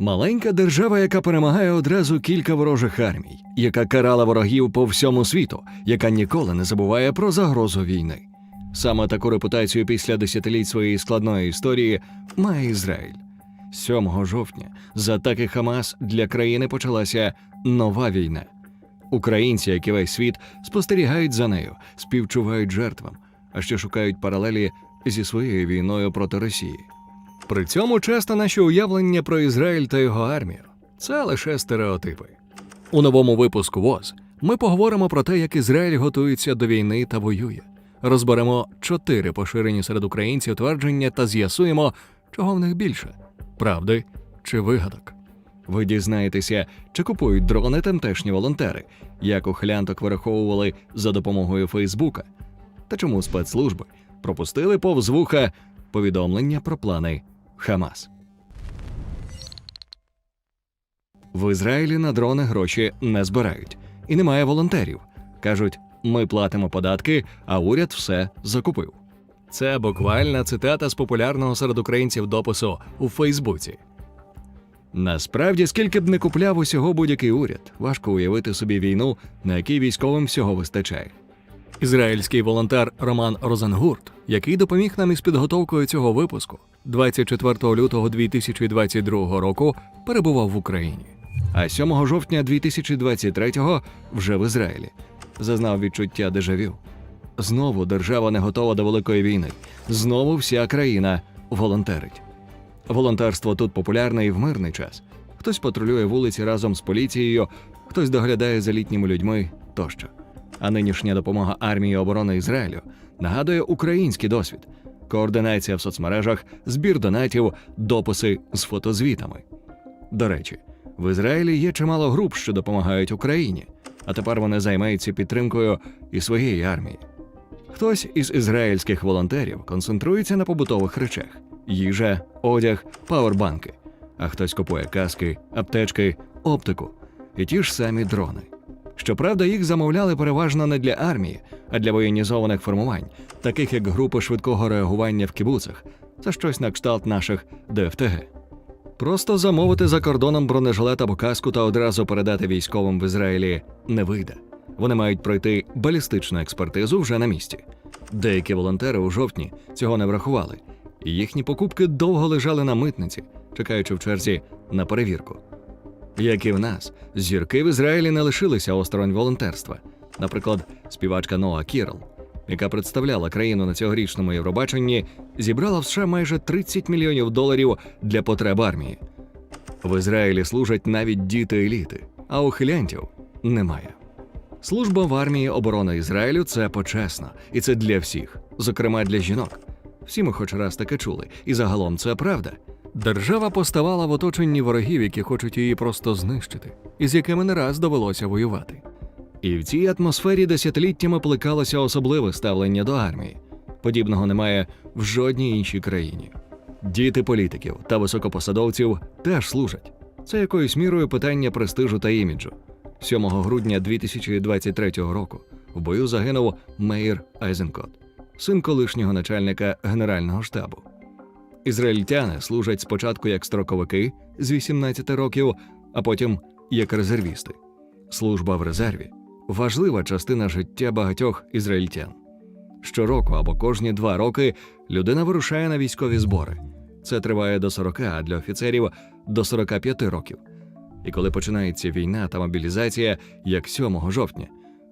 Маленька держава, яка перемагає одразу кілька ворожих армій, яка карала ворогів по всьому світу, яка ніколи не забуває про загрозу війни. Саме таку репутацію після десятиліть своєї складної історії має Ізраїль. 7 жовтня з атаки Хамас для країни почалася нова війна. Українці, як і весь світ, спостерігають за нею, співчувають жертвам, а ще шукають паралелі зі своєю війною проти Росії. При цьому часто наші уявлення про Ізраїль та його армію це лише стереотипи. У новому випуску ВОЗ ми поговоримо про те, як Ізраїль готується до війни та воює. Розберемо чотири поширені серед українців твердження та з'ясуємо, чого в них більше правди чи вигадок. Ви дізнаєтеся, чи купують дрони тамтешні волонтери, як ухилянток вираховували за допомогою Фейсбука, та чому спецслужби пропустили повз вуха повідомлення про плани Хамас. В Ізраїлі на дрони гроші не збирають, і немає волонтерів. Кажуть, ми платимо податки, а уряд все закупив. Це буквальна цитата з популярного серед українців допису у Фейсбуці. Насправді, скільки б не купляв усього будь-який уряд, важко уявити собі війну, на якій військовим всього вистачає. Ізраїльський волонтер Роман Розенгурт, який допоміг нам із підготовкою цього випуску, 24 лютого 2022 року перебував в Україні. А 7 жовтня 2023 вже в Ізраїлі зазнав відчуття дежавю. Знову держава не готова до великої війни. Знову вся країна волонтерить. Волонтерство тут популярне і в мирний час. Хтось патрулює вулиці разом з поліцією, хтось доглядає за літніми людьми тощо. А нинішня допомога армії оборони Ізраїлю нагадує український досвід: координація в соцмережах, збір донатів, дописи з фотозвітами. До речі, в Ізраїлі є чимало груп, що допомагають Україні, а тепер вони займаються підтримкою і своєї армії. Хтось із ізраїльських волонтерів концентрується на побутових речах: їжа, одяг, павербанки, а хтось купує каски, аптечки, оптику і ті ж самі дрони. Щоправда, їх замовляли переважно не для армії, а для воєнізованих формувань, таких як групи швидкого реагування в кібуцах, це щось на кшталт наших ДФТГ. Просто замовити за кордоном бронежилет або каску та одразу передати військовим в Ізраїлі не вийде. Вони мають пройти балістичну експертизу вже на місці. Деякі волонтери у жовтні цього не врахували, і їхні покупки довго лежали на митниці, чекаючи в черзі на перевірку. Як і в нас, зірки в Ізраїлі не лишилися осторонь волонтерства. Наприклад, співачка Ноа Кірл, яка представляла країну на цьогорічному Євробаченні, зібрала в США майже 30 мільйонів доларів для потреб армії. В Ізраїлі служать навіть діти еліти, а ухилянтів немає. Служба в армії оборони Ізраїлю це почесно, і це для всіх, зокрема для жінок. Всі ми хоч раз таке чули, і загалом це правда. Держава поставала в оточенні ворогів, які хочуть її просто знищити, і з якими не раз довелося воювати. І в цій атмосфері десятиліттями плекалося особливе ставлення до армії. Подібного немає в жодній іншій країні. Діти політиків та високопосадовців теж служать. Це якоюсь мірою питання престижу та іміджу. 7 грудня 2023 року в бою загинув Мейр Айзенкот, син колишнього начальника Генерального штабу. Ізраїльтяни служать спочатку як строковики з 18 років, а потім як резервісти. Служба в резерві важлива частина життя багатьох ізраїльтян. Щороку або кожні два роки людина вирушає на військові збори. Це триває до 40, а для офіцерів до 45 років. І коли починається війна та мобілізація, як 7 жовтня,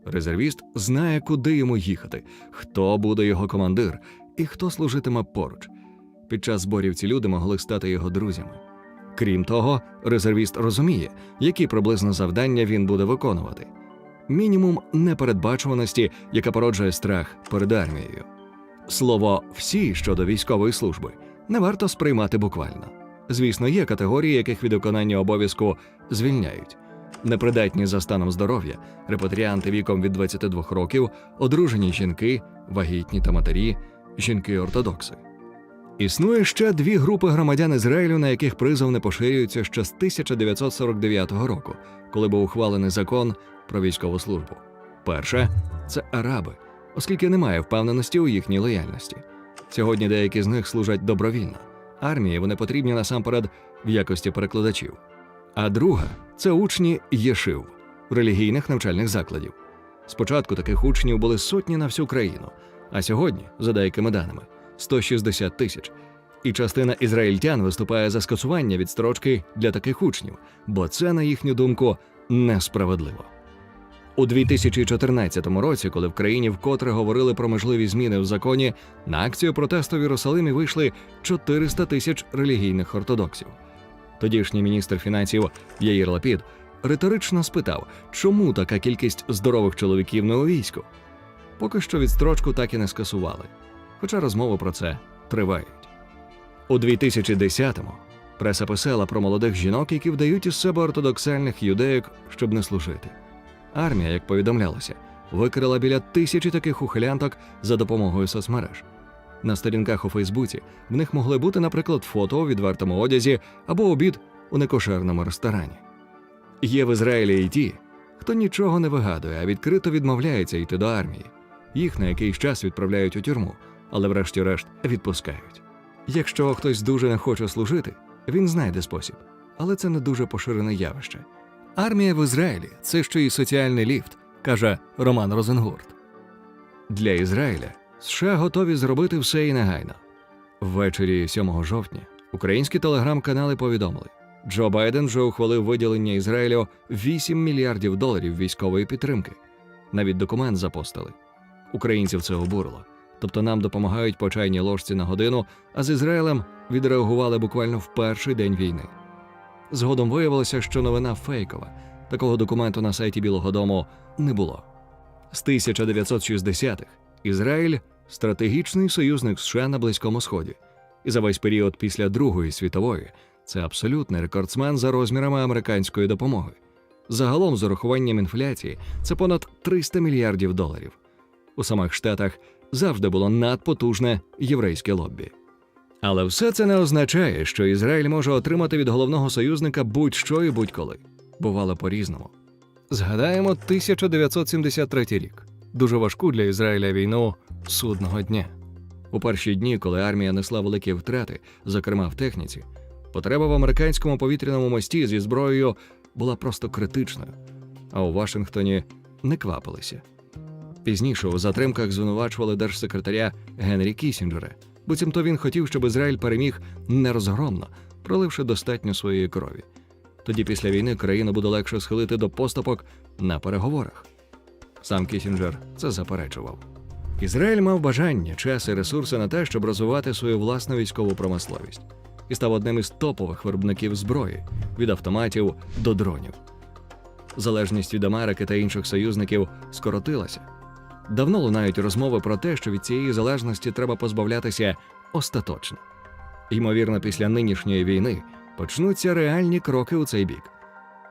резервіст знає, куди йому їхати, хто буде його командир і хто служитиме поруч. Під час зборів ці люди могли стати його друзями. Крім того, резервіст розуміє, які приблизно завдання він буде виконувати. Мінімум непередбачуваності, яка породжує страх перед армією. Слово всі щодо військової служби не варто сприймати буквально. Звісно, є категорії, яких від виконання обов'язку звільняють. Непридатні за станом здоров'я, репатріанти віком від 22 років, одружені жінки, вагітні та матері, жінки-ортодокси. Існує ще дві групи громадян Ізраїлю, на яких призов не поширюється ще з 1949 року, коли був ухвалений закон про військову службу. Перша це араби, оскільки немає впевненості у їхній лояльності. Сьогодні деякі з них служать добровільно, Армії вони потрібні насамперед в якості перекладачів. А друга це учні єшив релігійних навчальних закладів. Спочатку таких учнів були сотні на всю країну, а сьогодні, за деякими даними, 160 тисяч. І частина ізраїльтян виступає за скасування відстрочки для таких учнів, бо це, на їхню думку, несправедливо. У 2014 році, коли в країні вкотре говорили про можливі зміни в законі, на акцію протесту в Єрусалимі вийшли 400 тисяч релігійних ортодоксів. Тодішній міністр фінансів Яїр Лапід риторично спитав, чому така кількість здорових чоловіків не у війську. Поки що відстрочку так і не скасували, хоча розмови про це тривають. У 2010-му преса писала про молодих жінок, які вдають із себе ортодоксальних юдеїк, щоб не служити. Армія, як повідомлялося, викрила біля тисячі таких ухилянток за допомогою соцмереж. На сторінках у Фейсбуці в них могли бути, наприклад, фото у відвертому одязі або обід у некошерному ресторані. Є в Ізраїлі і ті, хто нічого не вигадує, а відкрито відмовляється йти до армії. Їх на якийсь час відправляють у тюрму, але врешті-решт відпускають. Якщо хтось дуже не хоче служити, він знайде спосіб, але це не дуже поширене явище. Армія в Ізраїлі це ще й соціальний ліфт, каже Роман Розенгурт. Для Ізраїля США готові зробити все і негайно. Ввечері 7 жовтня українські телеграм-канали повідомили, Джо Байден вже ухвалив виділення Ізраїлю 8 мільярдів доларів військової підтримки. Навіть документ запостили. Українців це обурило. Тобто нам допомагають по чайній ложці на годину, а з Ізраїлем відреагували буквально в перший день війни. Згодом виявилося, що новина фейкова. Такого документу на сайті Білого Дому не було. З 1960-х Ізраїль стратегічний союзник США на Близькому Сході, і за весь період після Другої світової це абсолютний рекордсмен за розмірами американської допомоги. Загалом, з урахуванням інфляції, це понад 300 мільярдів доларів. У самих Штатах завжди було надпотужне єврейське лоббі. Але все це не означає, що Ізраїль може отримати від головного союзника будь-що і будь-коли. Бувало по-різному. Згадаємо 1973 рік дуже важку для Ізраїля війну судного дня. У перші дні, коли армія несла великі втрати, зокрема в техніці, потреба в американському повітряному мості зі зброєю була просто критичною, а у Вашингтоні не квапилися. Пізніше у затримках звинувачували держсекретаря Генрі Кісінджера, буцімто він хотів, щоб Ізраїль переміг нерозгромно, проливши достатньо своєї крові. Тоді після війни країну буде легше схилити до поступок на переговорах. Сам Кісінджер це заперечував. Ізраїль мав бажання, час і ресурси на те, щоб розвивати свою власну військову промисловість, і став одним із топових виробників зброї від автоматів до дронів. Залежність від Америки та інших союзників скоротилася. Давно лунають розмови про те, що від цієї залежності треба позбавлятися остаточно. Ймовірно, після нинішньої війни почнуться реальні кроки у цей бік.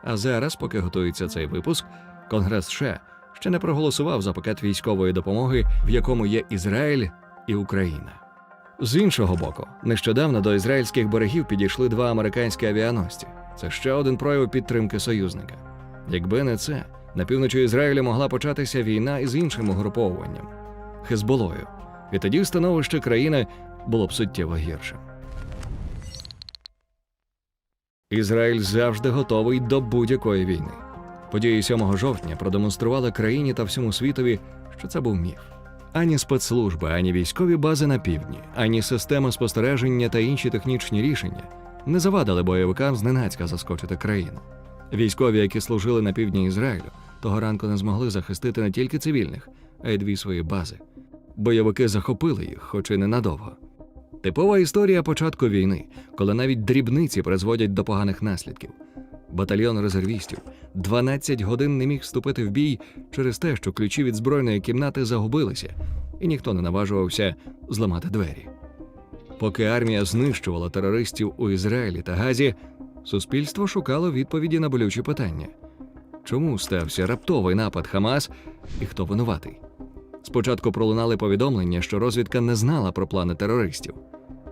А зараз, поки готується цей випуск, Конгрес США ще не проголосував за пакет військової допомоги, в якому є Ізраїль і Україна. З іншого боку, нещодавно до ізраїльських берегів підійшли два американські авіаносці. Це ще один прояв підтримки союзника. Якби не це, на півночі Ізраїля могла початися війна із іншим угруповуванням Хезболою, і тоді становище країни було б суттєво гіршим. Ізраїль завжди готовий до будь-якої війни. Події 7 жовтня продемонстрували країні та всьому світові, що це був міф. Ані спецслужби, ані військові бази на півдні, ані система спостереження та інші технічні рішення не завадили бойовикам зненацька заскочити країну. Військові, які служили на півдні Ізраїлю, того ранку не змогли захистити не тільки цивільних, а й дві свої бази. Бойовики захопили їх, хоч і ненадовго. Типова історія початку війни, коли навіть дрібниці призводять до поганих наслідків. Батальйон резервістів 12 годин не міг вступити в бій через те, що ключі від збройної кімнати загубилися, і ніхто не наважувався зламати двері. Поки армія знищувала терористів у Ізраїлі та Газі, суспільство шукало відповіді на болючі питання: чому стався раптовий напад Хамас і хто винуватий? Спочатку пролунали повідомлення, що розвідка не знала про плани терористів.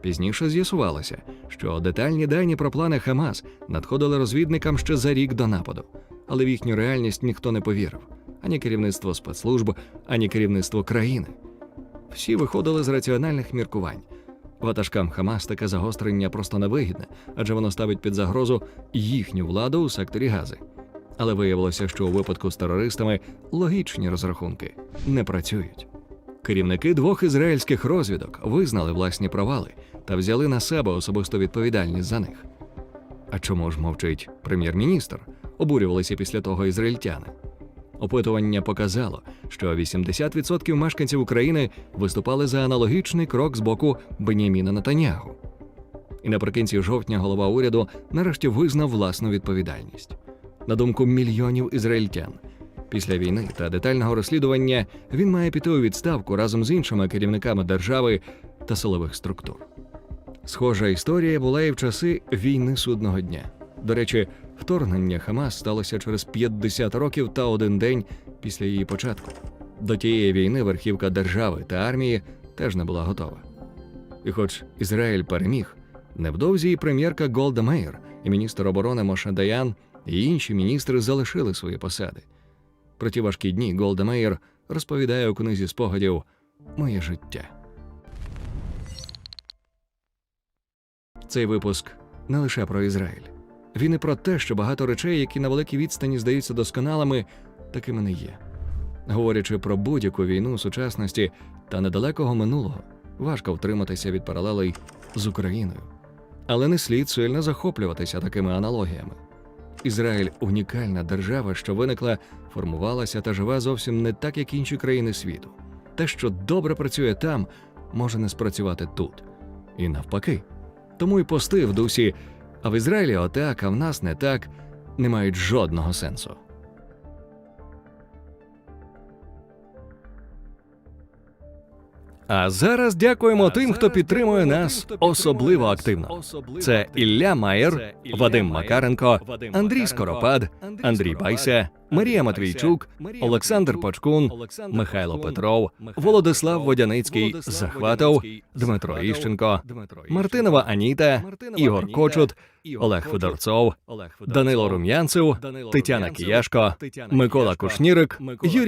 Пізніше з'ясувалося, що детальні дані про плани Хамас надходили розвідникам ще за рік до нападу, але в їхню реальність ніхто не повірив ані керівництво спецслужб, ані керівництво країни. Всі виходили з раціональних міркувань. Ватажкам Хамас таке загострення просто невигідне, адже воно ставить під загрозу їхню владу у секторі Гази. Але виявилося, що у випадку з терористами логічні розрахунки не працюють. Керівники двох ізраїльських розвідок визнали власні провали та взяли на себе особисту відповідальність за них. А чому ж мовчить прем'єр-міністр? Обурювалися після того ізраїльтяни. Опитування показало, що 80% мешканців України виступали за аналогічний крок з боку Беняміна Натанягу. І наприкінці жовтня голова уряду нарешті визнав власну відповідальність. На думку мільйонів ізраїльтян, після війни та детального розслідування він має піти у відставку разом з іншими керівниками держави та силових структур. Схожа історія була і в часи війни судного дня. До речі, вторгнення Хамас сталося через 50 років та один день після її початку. До тієї війни верхівка держави та армії теж не була готова. І хоч Ізраїль переміг, невдовзі і прем'єрка Голда Меїр, і міністр оборони Моше Даян, і інші міністри залишили свої посади. Про ті важкі дні Голда Меїр розповідає у книзі спогадів Моє життя. Цей випуск не лише про Ізраїль. Він і про те, що багато речей, які на великій відстані здаються досконалими, такими не є. Говорячи про будь-яку війну сучасності та недалекого минулого, важко втриматися від паралелей з Україною. Але не слід сильно захоплюватися такими аналогіями. Ізраїль унікальна держава, що виникла, формувалася та живе зовсім не так, як інші країни світу. Те, що добре працює там, може не спрацювати тут. І навпаки. Тому й пости в дусі, а в Ізраїлі отак, а в нас не так, не мають жодного сенсу. А зараз дякуємо тим, хто підтримує нас особливо активно. Це Ілля Маєр, Вадим Макаренко, Андрій Скоропад, Андрій Байся, Марія Матвійчук, Олександр Почкун, Михайло Петров, Володислав Водяницький, Захватов, Дмитро Іщенко, Мартинова Аніта, Ігор Кочут, Олег Федорцов, Данило Рум'янцев, Тетяна Кияшко, Микола Кушнірик, Юрій